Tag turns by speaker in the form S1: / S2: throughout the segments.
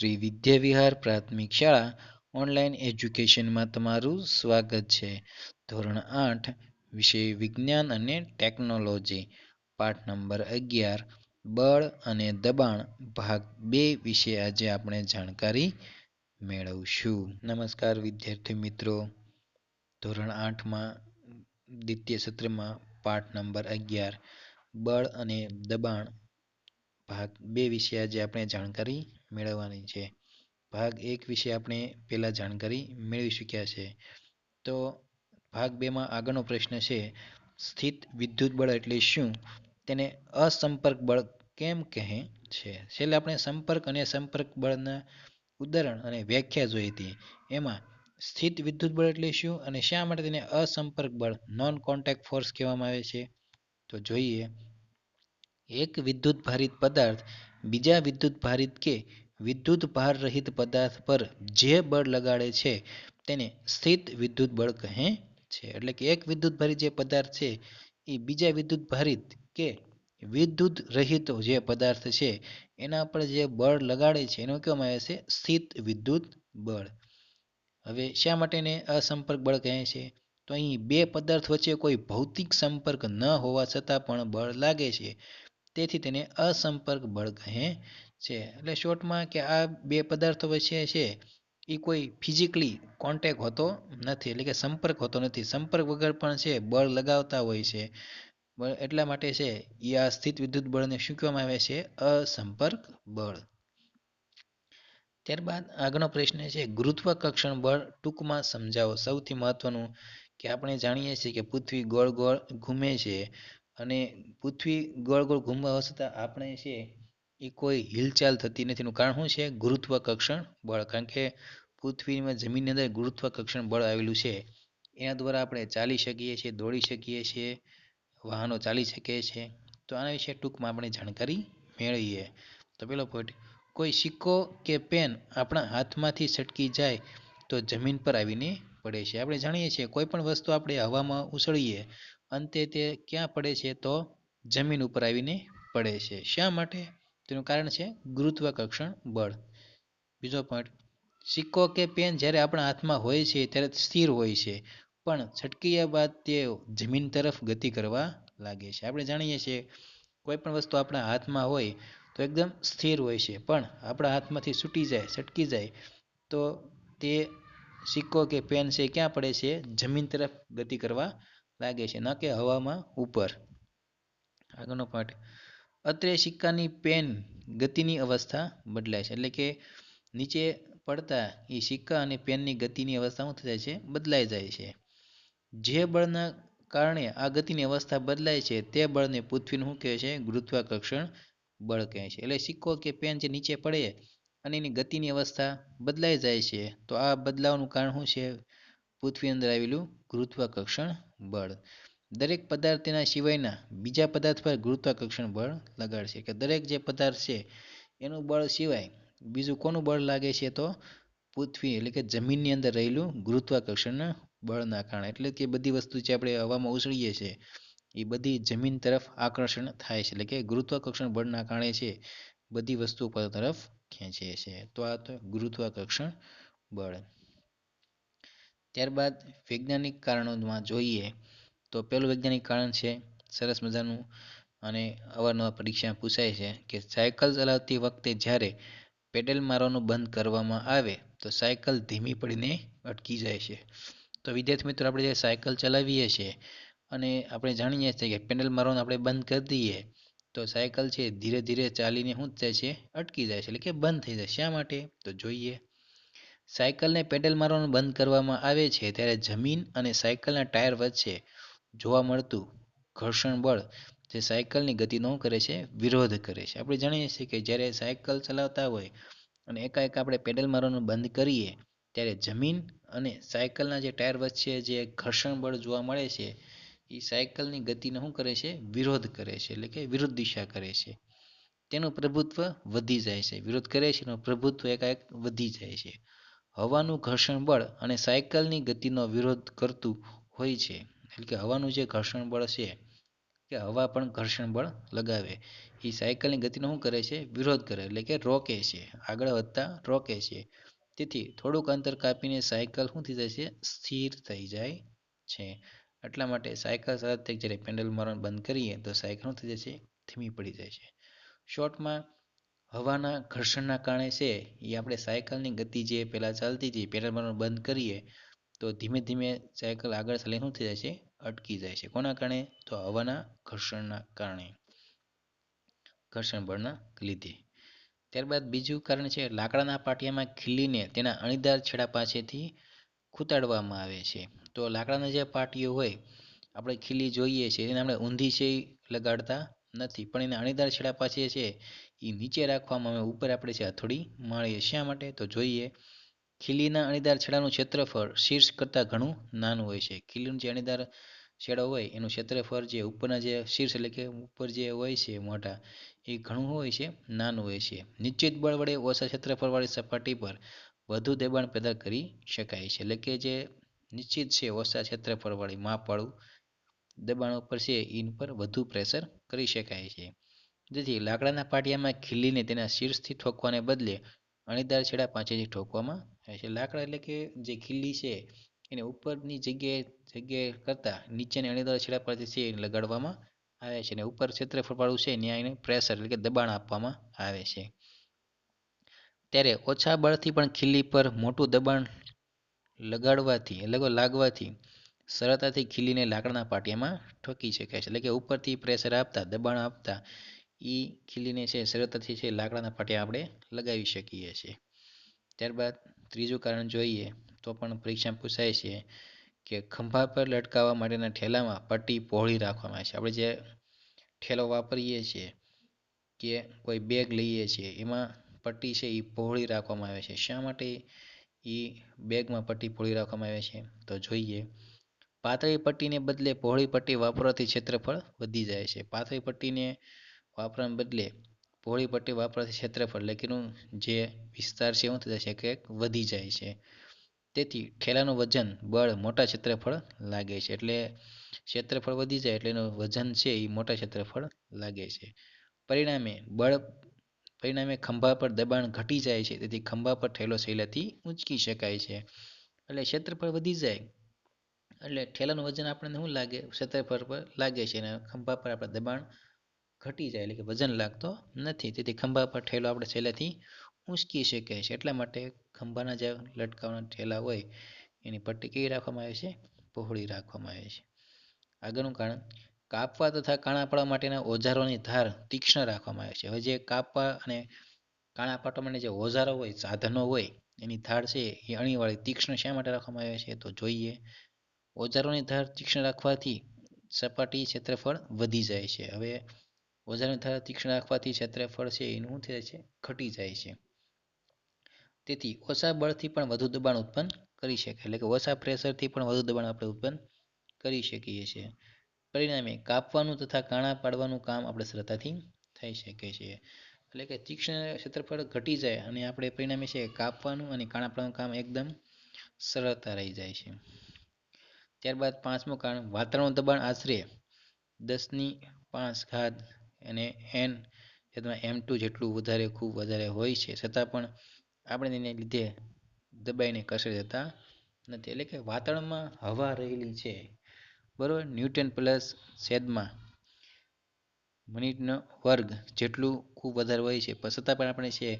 S1: શ્રી વિદ્યાવિહાર પ્રાથમિક શાળા ઓનલાઈન એજ્યુકેશનમાં તમારું સ્વાગત છે. ધોરણ આઠ, વિષય વિજ્ઞાન અને ટેકનોલોજી. પાઠ નંબર અગિયાર, બળ અને દબાણ, ભાગ બે વિશે આજે આપણે જાણકારી મેળવશું. નમસ્કાર વિદ્યાર્થી મિત્રો. ધોરણ આઠમાં, દ્વિતીય સત્રમાં, પાઠ નંબર અગિયાર, બળ અને દબાણ, ભાગ બે વિશે આજે આપણે જાણકારી મેળવવાની છે. ભાગ એક વિશે આપણે પહેલાં જાણકારી મેળવી ચૂક્યા છે. તો ભાગ બેમાં આગળનો પ્રશ્ન છે, સ્થિત વિદ્યુત બળ એટલે શું? તેને અસંપર્ક બળ કેમ કહે છે? છેલ્લે આપણે સંપર્ક અને સંપર્ક બળના ઉદાહરણ અને વ્યાખ્યા જોઈ હતી. એમાં સ્થિત વિદ્યુત બળ એટલે શું અને શા માટે તેને અસંપર્ક બળ નોન કોન્ટેક્ટ ફોર્સ કહેવામાં આવે છે? તો જોઈએ, એક વિદ્યુત ભારિત પદાર્થ બીજા વિદ્યુત ભારિત કે વિદ્યુત ભાર રહિત પદાર્થ પર જે બળ લગાડે છે તેને સ્થિત વિદ્યુત બળ કહે છે. એટલે કે એક વિદ્યુત ભારિત જે પદાર્થ છે એ બીજા વિદ્યુત ભારિત કે વિદ્યુત રહિત જે પદાર્થ છે, એના પર જે બળ લગાડે છે, એનું કહેવામાં આવે છે? સ્થિત વિદ્યુત બળ. હવે શા માટેને અસંપર્ક બળ કહે છે? તો અહીં બે પદાર્થ વચ્ચે કોઈ ભૌતિક સંપર્ક ન હોવા છતાં પણ બળ લાગે છે. તેથી તેને અસંપર્ક બળ કહે છે. એટલે શોર્ટમાં કે આ બે પદાર્થો વચ્ચે છે, એ કોઈ ફિઝિકલી કોન્ટેક હોતો નથી. એટલે કે સંપર્ક હોતો નથી. સંપર્ક વગર પણ છે, બળ લગાવતા હોય છે. એટલા માટે છે, એ આ સ્થિત વિદ્યુત બળને શું કહેવામાં આવે છે? અસંપર્ક બળ. ત્યારબાદ આગળનો પ્રશ્ન છે, ગુરુત્વાકર્ષણ બળ ટૂંકમાં સમજાવો. સૌથી મહત્વનું કે આપણે જાણીએ છીએ કે પૃથ્વી ગોળ ગોળ ઘૂમે છે. અને પૃથ્વી ગોળ ગોળ ઘૂમવા છતાં આપણે છે એ કોઈ હિલચાલ થતી નથી. એનું કારણ શું છે? ગુરુત્વાકર્ષણ બળ. કારણ કે પૃથ્વીમાં જમીનની અંદર ગુરુત્વાકર્ષણ બળ આવેલું છે. એના દ્વારા આપણે ચાલી શકીએ છીએ, દોડી શકીએ છીએ, વાહનો ચાલી શકે છે. તો આના વિશે ટૂંકમાં આપણે જાણકારી મેળવીએ. તો પેલો પોઈન્ટ કોઈ સિક્કો કે પેન આપણા હાથમાંથી છટકી જાય તો જમીન પર આવીને પડે છે. આપણે જાણીએ છીએ કોઈ પણ વસ્તુ આપણે હવામાં ઉછળીએ, અંતે તે ક્યાં પડે છે તો જમીન ઉપર આવીને પડે છે. શા માટે? તેનું કારણ છે ગુરુત્વાકર્ષણ બળ. બીજો પોઈન્ટ સિક્કો કે પેન જ્યારે આપણા હાથમાં હોય છે ત્યારે સ્થિર હોય છે, પણ છટકીયા બાદ તે જમીન તરફ ગતિ કરવા લાગે છે. આપણે જાણીએ છીએ કોઈ પણ વસ્તુ આપણા હાથમાં હોય તો એકદમ સ્થિર હોય છે, પણ આપણા હાથમાંથી છૂટી જાય, છટકી જાય તો તે સિક્કો કે પેન છે ક્યાં પડે છે? જમીન તરફ ગતિ કરવા લાગે છે. ન કે હવામાં ઉપર. આગળનો પાઠ. અત્રે સિક્કાની પેન ગતિની અવસ્થા બદલાય છે. એટલે કે નીચે પડતા એ સિક્કા અને પેનની ગતિની અવસ્થા શું થાય છે? બદલાઈ જાય છે. જે બળના કારણે આ ગતિની અવસ્થા બદલાય છે, તે બળને પૃથ્વીનું શું કહે છે? ગુરુત્વાકર્ષણ બળ કહે છે. એટલે સિક્કો કે પેન જે નીચે પડે અને એની ગતિની અવસ્થા બદલાઈ જાય છે, તો આ બદલાવનું કારણ શું છે? પૃથ્વી અંદર આવેલું ગુરુત્વાકર્ષણ બળ. દરેક પદાર્થ તેના સિવાયના બીજા પદાર્થ પર ગુરુત્વાકર્ષણ બળ લગાડશે. કે દરેક જે પદાર્થ છે, એનું બળ સિવાય બીજું કોનું બળ લાગે છે? તો પૃથ્વી એટલે કે જમીનની અંદર રહેલું ગુરુત્વાકર્ષણના બળના કારણે. એટલે કે બધી વસ્તુ જે આપણે હવામાં ઉછળીએ છીએ એ બધી જમીન તરફ આકર્ષણ થાય છે. એટલે કે ગુરુત્વાકર્ષણ બળના કારણે છે, બધી વસ્તુ પર તરફ ખેંચે છે. તો આ તો ગુરુત્વાકર્ષણ બળ. ત્યારબાદ વૈજ્ઞાનિક કારણોમાં જોઈએ તો પહેલું વૈજ્ઞાનિક કારણ છે સરસ મજાનું અને અવારનવાર પરીક્ષા પૂછાય છે કે સાયકલ ચલાવતી વખતે જ્યારે પેડલ મારવાનું બંધ કરવામાં આવે તો સાયકલ ધીમી પડીને અટકી જાય છે. તો વિદ્યાર્થી મિત્રો, આપણે જે સાયકલ ચલાવીએ છીએ અને આપણે જાણીએ છીએ કે પેડલ મારવાનું આપણે બંધ કરી દઈએ તો સાયકલ છે, ધીરે ધીરે ચાલીને શું થાય છે, અટકી જાય છે, એટલે કે બંધ થઈ જાય શા માટે? તો જોઈએ. સાયકલને પેડલ મારવાનું બંધ કરવામાં આવે છે, ત્યારે જમીન અને સાયકલના ટાયર વચ્ચે જોવા મળતું ઘર્ષણ બળ જે સાયકલની ગતિનો કરે છે, વિરોધ કરે છે. આપણે જાણીએ છીએ કે જ્યારે સાયકલ ચલાવતા હોય અને એકાએક આપણે પેડલ મારવાનું બંધ કરીએ, ત્યારે જમીન અને સાયકલના જે ટાયર વચ્ચે જે ઘર્ષણ બળ જોવા મળે છે એ સાયકલની ગતિને શું કરે છે? વિરોધ કરે છે. એટલે કે વિરુદ્ધ દિશા કરે છે. તેનું પ્રભુત્વ વધી જાય છે. વિરોધ કરે છે એનું પ્રભુત્વ એકાએક વધી જાય છે. હવાનું ઘર્ષણ બળ અને સાયકલની ગતિનો વિરોધ કરતું હોય છે. એટલે કે હવાનું જે ઘર્ષણ બળ છે કે હવા પણ ઘર્ષણ બળ લગાવે. એ સાયકલની ગતિનો શું કરે છે? વિરોધ કરે. એટલે કે રોકે છે. આગળ વધતા રોકે છે. તેથી થોડુંક અંતર કાપીને સાયકલ શું થઈ જાય છે? સ્થિર થઈ જાય છે. એટલા માટે સાયકલ સતત જ્યારે પેન્ડલ મારવાનું બંધ કરીએ તો સાયકલ થઈ જાય છે? ધીમી પડી જાય છે. શોર્ટમાં હવાના ઘર્ષણના કારણે છે એ આપણે સાયકલની ગતિ જે પહેલાં ચાલતી હતી પેન્ડલ મારવાનું બંધ કરીએ તો ધીમે ધીમે સાયકલ આગળ ચાલે શું થઈ જાય છે? અટકી જાય છે. કોના કારણે? તો હવાના ઘર્ષણના કારણે. ઘર્ષણ બળના લીધે. ત્યારબાદ બીજું કારણ છે લાકડાના પાટિયામાં ખીલીને તેના અણીદાર છેડા પાસેથી ખૂતાડવામાં આવે છે. તો લાકડાના જે પાટીઓ હોય, આપણે ખીલી જોઈએ છે, એને આપણે ઊંધી છે લગાડતા નથી. પણ એને અણીદાર છેડા પાસે છે, એ નીચે રાખવામાં આવે ઉપર આપણે છે હથોડી માળીએ શા માટે? તો જોઈએ, ખીલીના અણીદાર છેડાનું ક્ષેત્રફળ શીર્ષ કરતાં ઘણું નાનું હોય છે. ખીલીનું જે અણીદાર છેડો હોય, એનું ક્ષેત્રફળ જે ઉપરના જે શીર્ષ એટલે કે ઉપર જે હોય છે મોટા એ ઘણું હોય છે, નાનું હોય છે. નિશ્ચિત બળ વડે ઓછા ક્ષેત્રફળવાળી સપાટી પર વધુ દબાણ પેદા કરી શકાય છે. એટલે કે જે નિશ્ચિત છે ઓછા ક્ષેત્રફળવાળી માપવાળું દબાણ ઉપર છે ઇન પર વધુ પ્રેશર કરી શકાય છે. જેથી લાકડાના પાટિયામાં ખીલીને તેના શીર્ષથી ઠોકવાને બદલે અણીદાર છેડા પાસેથી ઠોકવામાં આવે છે. લાકડા એટલે કે જે ખીલી છે એને ઉપરની જગ્યાએ જગ્યાએ કરતાં નીચેની અણીદાર છેડા પરથી છે એને લગાડવામાં આવે છે અને ઉપર ક્ષેત્રફળવાળું છે ત્યાં એને પ્રેશર એટલે કે દબાણ આપવામાં આવે છે. ત્યારે ઓછા બળથી પણ ખીલી પર મોટું દબાણ લગાડવાથી, એટલે લાગવાથી સરળતાથી ખીલીને લાકડાના પાટિયામાં ઠોકી શકાય છે. એટલે કે ઉપરથી પ્રેશર આપતા, દબાણ આપતા એ ખીલીને છે, સરળતાથી છે, લાકડાના પાટિયા આપણે લગાવી શકીએ છીએ. ત્યારબાદ ત્રીજું કારણ જોઈએ તો પણ પરીક્ષા પૂછાય છે કે ખંભા પર લટકાવવા માટેના ઠેલામાં પટ્ટી પહોળી રાખવામાં આવે છે. આપણે જે ઠેલો વાપરીએ છીએ કે કોઈ બેગ લઈએ છીએ, એમાં પટ્ટી છે એ પહોળી રાખવામાં આવે છે. શા માટે એ બેગમાં પટ્ટી પહોળી રાખવામાં આવે છે. તો જોઈએ. પાતળી પટ્ટીને બદલે પહોળી પટ્ટી વાપરવાથી ક્ષેત્રફળ વધી જાય છે. પાતળી પટ્ટીને વાપરવાને બદલે પહોળી પટ્ટી વાપરવાથી ક્ષેત્રફળ લેકીનું જે વિસ્તાર છે શું થઈ જાય કે વધી જાય છે. તેથી ઠેલાનું વજન, બળ મોટા ક્ષેત્રફળ લાગે છે. એટલે ક્ષેત્રફળ વધી જાય એટલે એનું વજન છે એ મોટા ક્ષેત્રફળ લાગે છે. પરિણામે બળ પરિણામે ખંભા પર દબાણ ઘટી જાય છે, તેથી ખંભા પર ઠેલો સહેલાથી ઊંચકી શકાય છે. એટલે ક્ષેત્રફળ વધી જાય. એટલે ઠેલાનું વજન આપણને શું લાગે? ક્ષેત્રફળ પર લાગે છે અને ખંભા પર આપણે દબાણ ઘટી જાય, એટલે કે વજન લાગતો નથી. તેથી ખંભા પર ઠેલો આપણે સહેલાથી ઊંચકી શકાય છે. એટલા માટે ખંભાના જે લટકાવવાના ઠેલા હોય, એની પટ્ટી કેવી રાખવામાં આવે છે? પહોળી રાખવામાં આવે છે. આગળનું કારણ કાપવા તથા કાણા પાડવા માટેના ઓજારોની ધાર તીક્ષ્ણ રાખવામાં આવે છે. હવે જે કાપવા અને કાણા પાડવા માટે જે ઓજારો હોય, સાધનો હોય, એની ધાર છે એ અણીવાળી તીક્ષ્ણ શા માટે રાખવામાં આવે છે? તો જોઈએ, ઓજારોની ધાર તીક્ષ્ણ રાખવાથી સપાટી ક્ષેત્રફળ વધી જાય છે. હવે ઓજારોની ધાર તીક્ષ્ણ રાખવાથી ક્ષેત્રફળ છે એનું શું થાય છે? ઘટી જાય છે. તેથી ઓછા બળથી પણ વધુ દબાણ ઉત્પન્ન કરી શકાય. એટલે કે ઓછા પ્રેશરથી પણ વધુ દબાણ આપણે ઉત્પન્ન કરી શકીએ છીએ. પરિણામે કાપવાનું તથા કાણા પાડવાનું કામ આપણે સરળતાથી થઈ શકે છે. એટલે કે તીક્ષ્ણ ક્ષેત્રફળ ઘટી જાય અને આપણે પરિણામે છે કાપવાનું અને કાણા પાડવાનું કામ એકદમ સરળતા રહી જાય છે. ત્યારબાદ પાંચમું કારણ વાતાવરણ દબાણ આશરે દસની પાંચ ઘાત અને એન એમ ટુ જેટલું વધારે ખૂબ વધારે હોય છે. છતાં પણ આપણે એને લીધે દબાઈને કસરી જતા નથી. એટલે કે વાતાવરણમાં હવા રહેલી છે. બરાબર? ન્યૂટન પ્લસ છેદમાં મિનિટનો વર્ગ જેટલું ખૂબ વધારે હોય છે, પણ છતાં પણ આપણે છે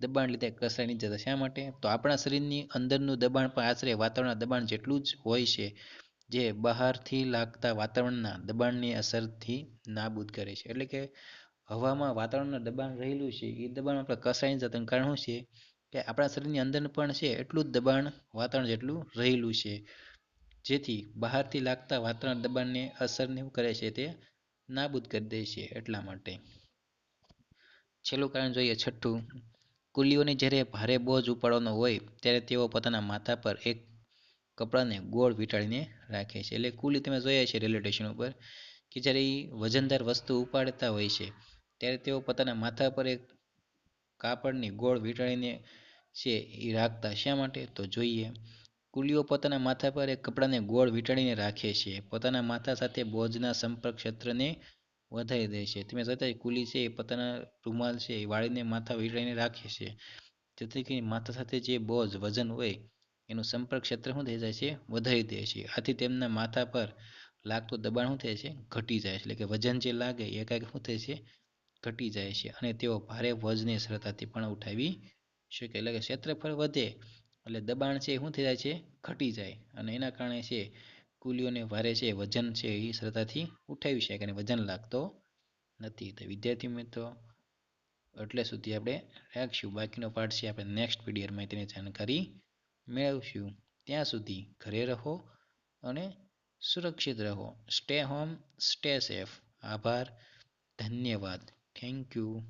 S1: દબાણ લીધે કસરાઈ નહીં જતા. શા માટે? તો આપણા શરીરની અંદરનું દબાણ પણ આશરે વાતાવરણના દબાણ જેટલું જ હોય છે, જે બહારથી લાગતા વાતાવરણના દબાણની અસરથી નાબૂદ કરે છે. એટલે કે હવામાં વાતાવરણનું દબાણ રહેલું છે, એ દબાણ આપણે કસાઈ જતું કારણ શું છે? કે આપણા શરીરની અંદર પણ છે એટલું જ દબાણ વાતાવરણ જેટલું રહેલું છે. જેથી બહારથી લાગતા વાતાવરણ દબાણને અસરને શું કરે છે તે નાબૂદ કરી દે છે એટલા માટે. છેલ્લું કારણ જોઈએ છઠ્ઠું. કુલીઓને જ્યારે ભારે બોજ ઉપાડવાનો હોય ત્યારે તેઓ પોતાના માથા પર એક કપડાને ગોળ વીંટાળીને રાખે છે. એટલે કુલી તમે જોયા છે રેલવે સ્ટેશન ઉપર કે જ્યારે એ વજનદાર વસ્તુ ઉપાડતા હોય છે ત્યારે તેઓ પોતાના માથા પર એક કાપડની ગોળ વીંટાળીને છે એ રાખતા. શા માટે? તો જોઈએ. કુલીઓ પોતાના માથા પર એક કપડાને ગોળ વીંટાળીને રાખે છે. પોતાના માથા સાથે બોજના સંપર્ક ક્ષેત્રને વધારી દે છે. તમે જોતા કુલી છે, એ પોતાના રૂમાલ છે, એ વાળીને માથા વીંટાળીને રાખે છે. જેથી કરીને માથા સાથે જે બોજ, વજન હોય, એનું સંપર્ક ક્ષેત્ર શું થઈ જાય છે? વધારી દે છે. આથી તેમના માથા પર લાગતું દબાણ શું થાય છે? ઘટી જાય છે. એટલે કે વજન જે લાગે, એ કાંઈક શું થાય છે? ઘટી જાય છે. અને તેઓ ભારે વજને સરળતાથી પણ ઉઠાવી શકે. એટલે કે ક્ષેત્રફળ વધે એટલે દબાણ છે શું થઈ જાય છે? ઘટી જાય. અને એના કારણે છે, કુલીઓને ભારે છે, વજન છે એ સરળતાથી ઉઠાવી શકે અને વજન લાગતો નથી. તો વિદ્યાર્થી મિત્રો, એટલે સુધી આપણે રાખશું. બાકીનો પાઠ છે આપણે નેક્સ્ટ વિડીયોમાં તેની જાણકારી મેળવશું. ત્યાં સુધી ઘરે રહો અને સુરક્ષિત રહો. સ્ટે હોમ સ્ટે સેફ આભાર. ધન્યવાદ. Thank you